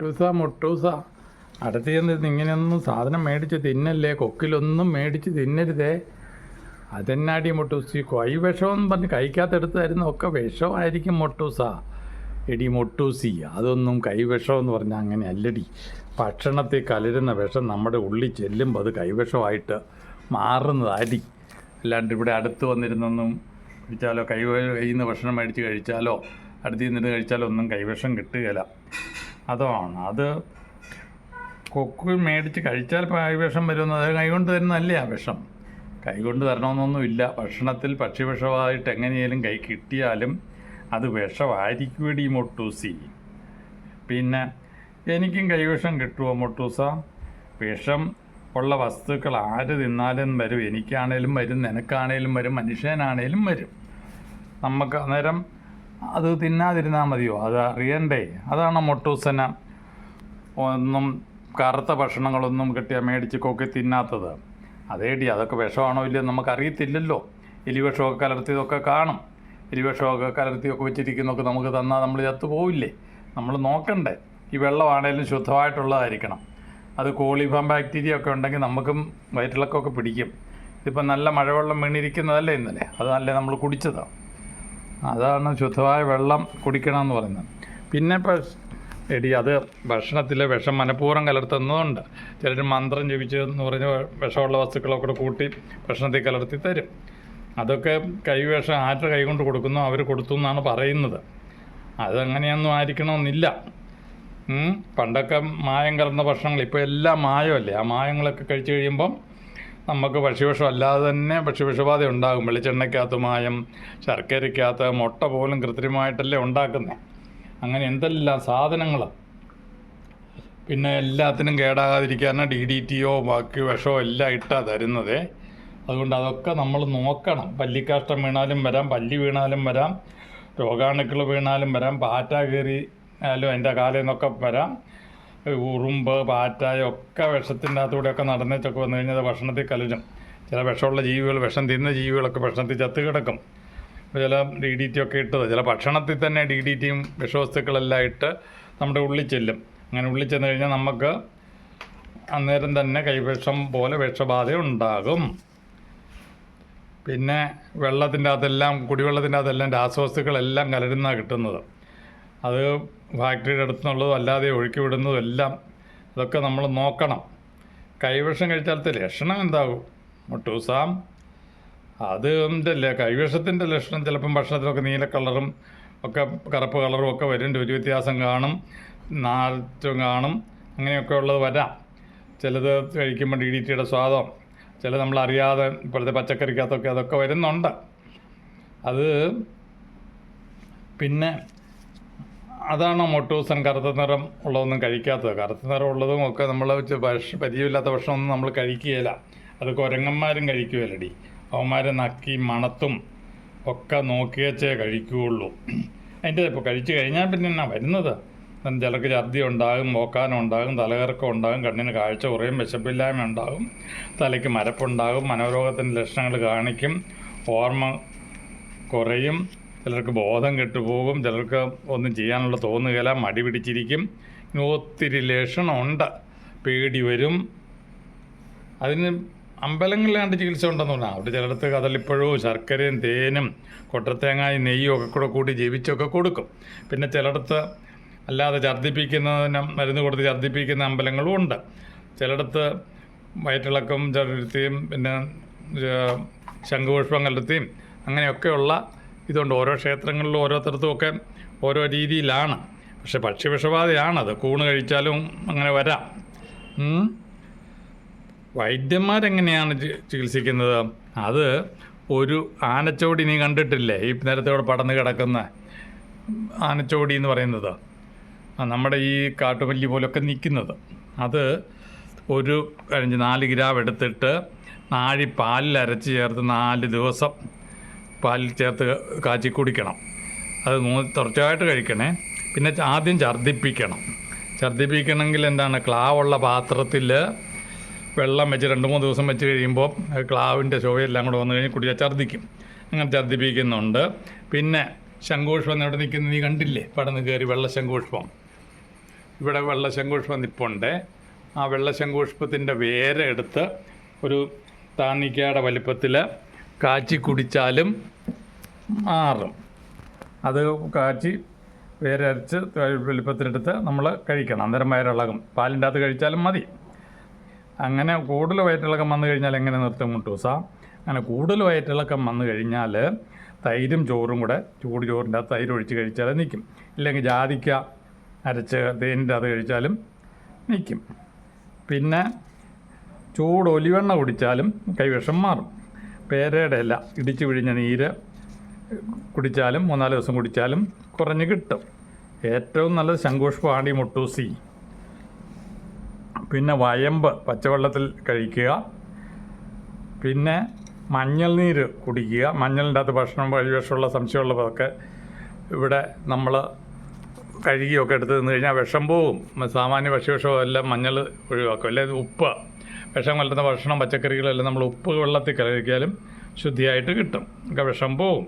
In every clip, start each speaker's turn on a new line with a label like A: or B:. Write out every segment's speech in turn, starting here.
A: മുട്ടൂസ മുട്ടൂസ. അടുത്ത് ചെന്നിരുന്ന് ഇങ്ങനെയൊന്നും സാധനം മേടിച്ച് തിന്നല്ലേ? കൊക്കിലൊന്നും മേടിച്ച് തിന്നരുതേ. അതെന്നാടി മുട്ടൂസി? കൈ വിഷമെന്ന് പറഞ്ഞ് കഴിക്കാത്തെടുത്ത് തരുന്ന ഒക്കെ വിഷമായിരിക്കും മുട്ടൂസ. എടി മുട്ടൂസി അതൊന്നും കൈവിഷമെന്ന് പറഞ്ഞാൽ അങ്ങനെ അല്ലടി. ഭക്ഷണത്തിൽ കലരുന്ന വിഷം നമ്മുടെ ഉള്ളിൽ ചെല്ലുമ്പോൾ അത് കൈവിഷമായിട്ട് മാറുന്നതാടി അല്ലാണ്ട് ഇവിടെ അടുത്ത് വന്നിരുന്നൊന്നും കഴിച്ചാലോ കൈ കയ്യിൽ നിന്ന് ഭക്ഷണം മേടിച്ച് കഴിച്ചാലോ? അടുത്ത് നിന്നിട്ട് കഴിച്ചാലോ? ഒന്നും കൈവിഷം കിട്ടുകയില്ല അതാണ്. അത് കൊക്ക് മേടിച്ച് കഴിച്ചാൽ വിഷം വരുന്നത് കൈകൊണ്ട് തരുന്നതല്ലേ ആ വിഷം? കൈകൊണ്ട് തരണമെന്നൊന്നുമില്ല. ഭക്ഷണത്തിൽ ഭക്ഷ്യവിഷമായിട്ട് എങ്ങനെയാലും കൈ കിട്ടിയാലും അത് വിഷമായിരിക്കുമടി മൊട്ടൂസി. പിന്നെ എനിക്കും കൈവിഷം കിട്ടുമോ മൊട്ടൂസ? വിഷം ഉള്ള വസ്തുക്കൾ ആര് തിന്നാലും വരും. എനിക്കാണേലും വരും നിനക്കാണേലും വരും മനുഷ്യനാണേലും വരും. നമുക്ക് അന്നേരം അത് തിന്നാതിരുന്നാൽ മതിയോ? അത് അറിയണ്ടേ. അതാണ് മൊട്ടൂസന. ഒന്നും കറുത്ത ഭക്ഷണങ്ങളൊന്നും കിട്ടിയാൽ മേടിച്ച് കൊക്കി തിന്നാത്തത്. അതേടി അതൊക്കെ വിഷമാണോ ഇല്ലയോ നമുക്കറിയത്തില്ലല്ലോ. എലിവിഷമൊക്കെ കലർത്തിയതൊക്കെ കാണും. എലിവിഷമൊക്കെ കലർത്തിയൊക്കെ വെച്ചിരിക്കുന്നതൊക്കെ നമുക്ക് തന്നാൽ നമ്മൾ ചത്തു പോവില്ലേ? നമ്മൾ നോക്കണ്ടേ. ഈ വെള്ളമാണേലും ശുദ്ധമായിട്ടുള്ളതായിരിക്കണം. അത് കോളിഫാം ബാക്ടീരിയ ഒക്കെ ഉണ്ടെങ്കിൽ നമുക്കും വയറ്റിളക്കമൊക്കെ പിടിക്കും. ഇതിപ്പോൾ നല്ല മഴവെള്ളം വീണിരിക്കുന്നതല്ലേ ഇന്നലെ? അതല്ലേ നമ്മൾ കുടിച്ചതാണ് അതാണ് ശുദ്ധമായ വെള്ളം കുടിക്കണം എന്ന് പറയുന്നത്. പിന്നെ എടി അത് ഭക്ഷണത്തിലെ വിഷം മനഃപൂർവം കലർത്തുന്നതുണ്ട് ചിലർ മന്ത്രം ജപിച്ച് എന്ന് പറഞ്ഞ് വിഷമുള്ള വസ്തുക്കളൊക്കെ കൂടെ കൂട്ടി ഭക്ഷണത്തിൽ കലർത്തി തരും. അതൊക്കെ കൈവേഷം ആരുടെ കൈ കൊണ്ട് കൊടുക്കുന്നു അവർ കൊടുത്തു എന്നാണ് പറയുന്നത്. അതങ്ങനെയൊന്നും ആയിരിക്കണമെന്നില്ല. പണ്ടൊക്കെ മായം കലർന്ന ഭക്ഷണങ്ങൾ ഇപ്പോൾ എല്ലാം മായമല്ലേ? ആ മായങ്ങളൊക്കെ കഴിച്ചു കഴിയുമ്പം നമുക്ക് ഭക്ഷ്യവിഷം അല്ലാതെ തന്നെ ഭക്ഷ്യവിഷബാധ ഉണ്ടാകും. വെളിച്ചെണ്ണയ്ക്കകത്ത് മായം ശർക്കരയ്ക്കകത്ത് മുട്ട പോലും കൃത്രിമമായിട്ടല്ലേ ഉണ്ടാക്കുന്നത് അങ്ങനെ എന്തെല്ലാം സാധനങ്ങൾ പിന്നെ എല്ലാത്തിനും കേടാകാതിരിക്കാൻ ഡി ഡി ടിയോ ബാക്കി വിഷമോ എല്ലാം ഇട്ടാ തരുന്നത്. അതുകൊണ്ട് അതൊക്കെ നമ്മൾ നോക്കണം. പല്ലിക്കാഷ്ടം വീണാലും വരാം പല്ലി വീണാലും വരാം രോഗാണുക്കൾ വീണാലും വരാം പാറ്റ കയറിയാലും അതിന്റെ കാലിൽ നിന്നൊക്കെ വരാം. ഉറുമ്പ് പാറ്റ ഒക്കെ വിഷത്തിന്റെ അകത്തൂടെയൊക്കെ നടന്നിട്ടൊക്കെ വന്നു കഴിഞ്ഞാൽ ഭക്ഷണത്തിൽ കലരും. ചില വിഷമുള്ള ജീവികൾ വിഷം തിന്ന ജീവികളൊക്കെ ഭക്ഷണത്തിൽ ചത്ത് കിടക്കും. ചില ഡി ഡി ടി ഒക്കെ ഇട്ടത്. ചില ഭക്ഷണത്തിൽ തന്നെ ഡി ഡി ടിയും വിഷവസ്തുക്കളെല്ലാം ഇട്ട് നമ്മുടെ ഉള്ളിൽ ചെല്ലും. അങ്ങനെ ഉള്ളിൽ ചെന്ന് കഴിഞ്ഞാൽ നമുക്ക് അന്നേരം തന്നെ കൈവിഷം പോലെ വിഷബാധ ഉണ്ടാകും. പിന്നെ വെള്ളത്തിന്റെ അകത്തെല്ലാം കുടിവെള്ളത്തിന്റെ അകത്തെല്ലാം രാസവസ്തുക്കളെല്ലാം കലരുന്ന കിട്ടുന്നത്. അത് ഫാക്ടറിയുടെ അടുത്തുനിന്നുള്ളതും അല്ലാതെ ഒഴുക്കി വിടുന്നതും എല്ലാം ഇതൊക്കെ നമ്മൾ നോക്കണം. കൈവിഷം കഴിച്ചാലത്തെ ലക്ഷണം എന്താകും? മുട്ടൂസാം. അത് എന്തല്ലേ കൈവിഷത്തിന്റെ ലക്ഷണം ചിലപ്പം ഭക്ഷണത്തിലൊക്കെ നീല കളറും ഒക്കെ കറുപ്പ് കളറും ഒക്കെ വരും രുചി വ്യത്യാസം കാണും. നാറ്റം കാണും. അങ്ങനെയൊക്കെ ഉള്ളത് വരാം. ചിലത് കഴിക്കുമ്പോൾ ഡി ഡി ടിയുടെ സ്വാദം ചില നമ്മളറിയാതെ ഇപ്പോഴത്തെ പച്ചക്കറിക്കകത്തൊക്കെ അതൊക്കെ വരുന്നുണ്ട്. അത് പിന്നെ അതാണോ മൊട്ടൂസൻ കറുത്ത നിറം ഉള്ളതൊന്നും കഴിക്കാത്തത്. കറുത്ത നിറം ഉള്ളതും ഒക്കെ നമ്മൾ ഭക്ഷ പരിചയമില്ലാത്ത ഭക്ഷണമൊന്നും നമ്മൾ കഴിക്കുകയില്ല. അത് കുരങ്ങന്മാരും കഴിക്കുകയല്ലടി. അവന്മാരെ നക്കി മണത്തും ഒക്കെ നോക്കിയച്ചേ കഴിക്കുകയുള്ളൂ. അതിന്റെ ഇപ്പോൾ കഴിച്ചു കഴിഞ്ഞാൽ പിന്നെ എന്നാ വരുന്നത് ചിലർക്ക് ഛർദി ഉണ്ടാകും മോക്കാനം ഉണ്ടാകും തലകറക്കം ഉണ്ടാകും കണ്ണിന് കാഴ്ച കുറയും വിശപ്പില്ലായ്മ ഉണ്ടാകും തലയ്ക്ക് മരപ്പുണ്ടാകും മനോരോഗത്തിന്റെ ലക്ഷണങ്ങൾ കാണിക്കും ഓർമ്മ കുറയും ചിലർക്ക് ബോധം കെട്ടുപോകും ചിലർക്ക് ഒന്നും ചെയ്യാനുള്ള തോന്നുകയില്ല മടി പിടിച്ചിരിക്കും. ഒത്തിരി ലക്ഷണമുണ്ട്. പേടി വരും. അതിന് അമ്പലങ്ങളിലാണ്ട് ചികിത്സ ഉണ്ടെന്ന് പറഞ്ഞാൽ അവിടെ ചിലയിടത്ത് കതളിപ്പഴവും ശർക്കരയും തേനും കൊട്ടത്തേങ്ങായും നെയ്യും ഒക്കെ കൂടെ കൂടി ജീവിച്ചൊക്കെ കൊടുക്കും. പിന്നെ ചിലയിടത്ത് അല്ലാതെ ഛർദ്ദിപ്പിക്കുന്നതിന് മരുന്ന് കൊടുത്ത് ഛർദ്ദിപ്പിക്കുന്ന അമ്പലങ്ങളും ഉണ്ട്. ചിലയിടത്ത് വയറ്റിളക്കം ചെറുത്തിയും പിന്നെ ശംഖുപുഷ്പം കലർത്തിയും അങ്ങനെയൊക്കെയുള്ള ഇതുണ്ട് ഓരോ ക്ഷേത്രങ്ങളിലും ഓരോരുത്തർത്തും ഒക്കെ ഓരോ രീതിയിലാണ്. പക്ഷെ പക്ഷിവിഷബാധയാണത് കൂണ് കഴിച്ചാലും അങ്ങനെ വരാം. വൈദ്യന്മാരെങ്ങനെയാണ് ചികിത്സിക്കുന്നത്? അത് ഒരു ആനച്ചോടി നീ കണ്ടിട്ടില്ലേ? ഈ നേരത്തെ ഇവിടെ പടന്ന് കിടക്കുന്ന ആനച്ചോടി എന്ന് പറയുന്നത്. നമ്മുടെ ഈ കാട്ടുമല്ലി പോലൊക്കെ നിൽക്കുന്നത്. അത് ഒരു അഞ്ച് നാല് ഗ്രാം എടുത്തിട്ട് നാഴി പാലിൽ അരച്ച് ചേർത്ത് നാല് ദിവസം പാലിൽ ചേർത്ത് കാച്ചി കുടിക്കണം. അത് മൂന്ന് തുടർച്ചയായിട്ട് കഴിക്കണേ. പിന്നെ ആദ്യം ഛർദ്ദിപ്പിക്കണം. ഛർദ്ദിപ്പിക്കണമെങ്കിൽ എന്താണ്? ക്ലാവുള്ള പാത്രത്തിൽ വെള്ളം വെച്ച് രണ്ട് മൂന്ന് ദിവസം വെച്ച് കഴിയുമ്പോൾ ക്ലാവിന്റെ ചുവയെല്ലാം കൂടെ വന്നു കഴിഞ്ഞ് കുടിച്ചാൽ ഛർദ്ദിക്കും. അങ്ങനെ ഛർദ്ദിപ്പിക്കുന്നുണ്ട്. പിന്നെ ശംഖുപുഷ്പം ഇവിടെ നിൽക്കുന്നത് നീ കണ്ടില്ലേ? പടന്ന് കയറി വെള്ള ഇവിടെ വെള്ളശങ്കുഷ്പം നിപ്പുണ്ട്. ആ വെള്ളശങ്കുഷ്പത്തിന്റെ വേര് എടുത്ത് ഒരു താന്നിക്കയുടെ വലിപ്പത്തിൽ കാച്ചി കുടിച്ചാലും മാറും. അത് കാച്ചി വേരരച്ച് വലിപ്പത്തിലെടുത്ത് നമ്മൾ കഴിക്കണം. അന്നേരം വയറിളകും. പാലിന്റെ അകത്ത് കഴിച്ചാലും മതി. അങ്ങനെ കൂടുതൽ വയറ്റിളക്കം വന്നു കഴിഞ്ഞാൽ എങ്ങനെ നിർത്തും മുട്ടൂസ? അങ്ങനെ കൂടുതൽ വയറ്റിളക്കം വന്നു കഴിഞ്ഞാൽ തൈരും ചോറും കൂടെ ചൂട് ചോറിന്റെ അകത്ത് തൈര് ഒഴിച്ച് കഴിച്ചാൽ നിൽക്കും ഇല്ലെങ്കിൽ ജാതിക്ക അരച്ച് തേനിന്റെ അത് കഴിച്ചാലും നിൽക്കും പിന്നെ ചൂട് ഒലിവെണ്ണ കുടിച്ചാലും കൈവിഷം മാറും. പേരയുടെ ഇല ഇടിച്ചു പിഴിഞ്ഞ നീര് കുടിച്ചാലും മൂന്നാൽ ദിവസം കുടിച്ചാലും കുറഞ്ഞ് കിട്ടും. ഏറ്റവും നല്ലത് ശംഖുഷ്പാണി മുട്ടൂസി. പിന്നെ വയമ്പ് പച്ചവെള്ളത്തിൽ കഴിക്കുക. പിന്നെ മഞ്ഞൾ നീര് കുടിക്കുക. മഞ്ഞളിന്റെ അകത്ത് ഭക്ഷണം വഴിവിഷമുള്ള സംശയമുള്ളതൊക്കെ ഇവിടെ നമ്മൾ കഴുകിയൊക്കെ എടുത്ത് നിന്ന് കഴിഞ്ഞാൽ വിഷം പോവും. സാമാന്യ വിഷവിഷവും എല്ലാം മഞ്ഞൾ ഒഴിവാക്കും. അല്ലെങ്കിൽ ഉപ്പ്. വിഷം കലർന്ന ഭക്ഷണം പച്ചക്കറികളെല്ലാം നമ്മൾ ഉപ്പ് വെള്ളത്തിൽ കലക്കിയാലും ശുദ്ധിയായിട്ട് കിട്ടും. ഒക്കെ വിഷം പോവും.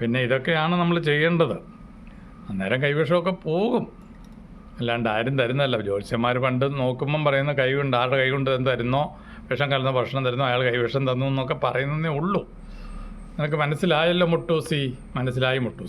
A: പിന്നെ ഇതൊക്കെയാണ് നമ്മൾ ചെയ്യേണ്ടത്. അന്നേരം കൈവിഷമൊക്കെ പോകും. അല്ലാണ്ട് ആരും തരുന്നതല്ല. ജ്യോത്സ്യന്മാർ പണ്ട് നോക്കുമ്പം പറയുന്ന കൈകൊണ്ട് ആരുടെ കൈകൊണ്ട് തരുന്നോ? വിഷം കലർന്ന ഭക്ഷണം തരുന്നോ? അയാൾ കൈവിഷം തന്നു എന്നൊക്കെ പറയുന്നതേ ഉള്ളൂ. നിനക്ക് മനസ്സിലായല്ലോ മുട്ടൂസി? മനസ്സിലായി മുട്ടൂസി.